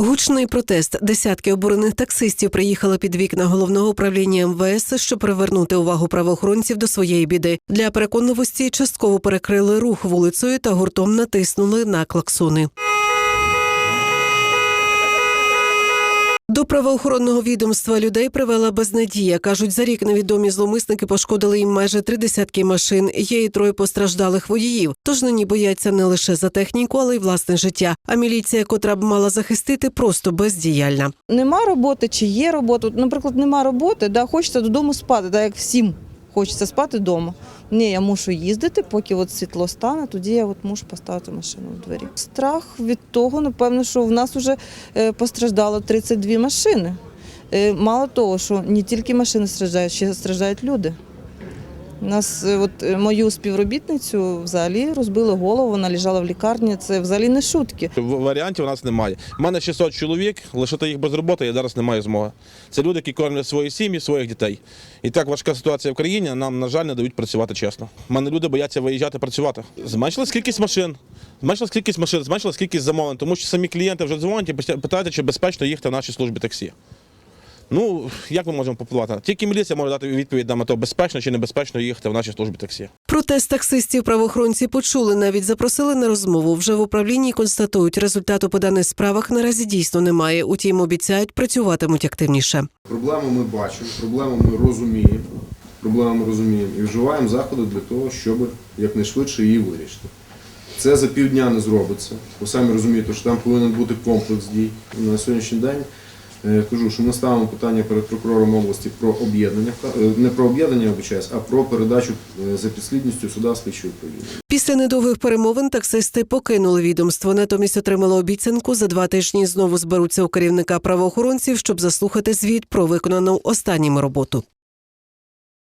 Гучний протест. Десятки обурених таксистів приїхали під вікна головного управління МВС, щоб привернути увагу правоохоронців до своєї біди. Для переконливості частково перекрили рух вулицею та гуртом натиснули на клаксони. До правоохоронного відомства людей привела безнадія. кажуть, за рік невідомі зломисники пошкодили їм майже три десятки машин. Є і троє постраждалих водіїв. Тож нині бояться не лише за техніку, але й власне життя. А міліція, котра б мала захистити, просто бездіяльна. Нема роботи чи є робота. Наприклад, нема роботи, да, хочеться додому спати, так як всім хочеться спати вдома. Ні, я мушу їздити, поки от світло стане, тоді я от мушу поставити машину в двері. Страх від того, напевно, що в нас вже е, постраждало 32 машини. Е, Мало того, що не тільки машини страждають, ще страждають люди. Нас е, от е, мою співробітницю взагалі розбили голову, вона лежала в лікарні. Це взагалі не шутки. Варіантів у нас немає. У мене 600 чоловік, лишити їх без роботи я зараз не маю змоги. Це люди, які кормлять свої сім'ї, своїх дітей. І так важка ситуація в країні, нам, на жаль, не дають працювати чесно. У мене люди бояться виїжджати працювати. Зменшилась кількість машин. Зменшилась кількість машин, зменшилась кількість замовлень, тому що самі клієнти вже дзвонять і постя- питають, чи безпечно їхати в нашій службі таксі. Ну, як ми можемо попливати? Тільки міліція може дати відповідь на то, безпечно чи небезпечно їхати в нашій службі таксі. Протест таксистів правоохоронці почули, навіть запросили на розмову. Вже в управлінні констатують, результату по даних справах наразі дійсно немає. Утім, обіцяють працюватимуть активніше. Проблему ми бачимо, проблему ми розуміємо, проблему ми розуміємо і вживаємо заходи для того, щоб якнайшвидше її вирішити. Це за півдня не зробиться. Ви самі розумієте, що там повинен бути комплекс дій. На сьогоднішній день кажу, що ми ставимо питання перед прокурором області про об'єднання, е, не про об'єднання, обичаюсь, а про передачу е, за підслідністю суда слідчого управління. Після недовгих перемовин таксисти покинули відомство. Натомість отримали обіцянку за два тижні знову зберуться у керівника правоохоронців, щоб заслухати звіт про виконану останніми роботу.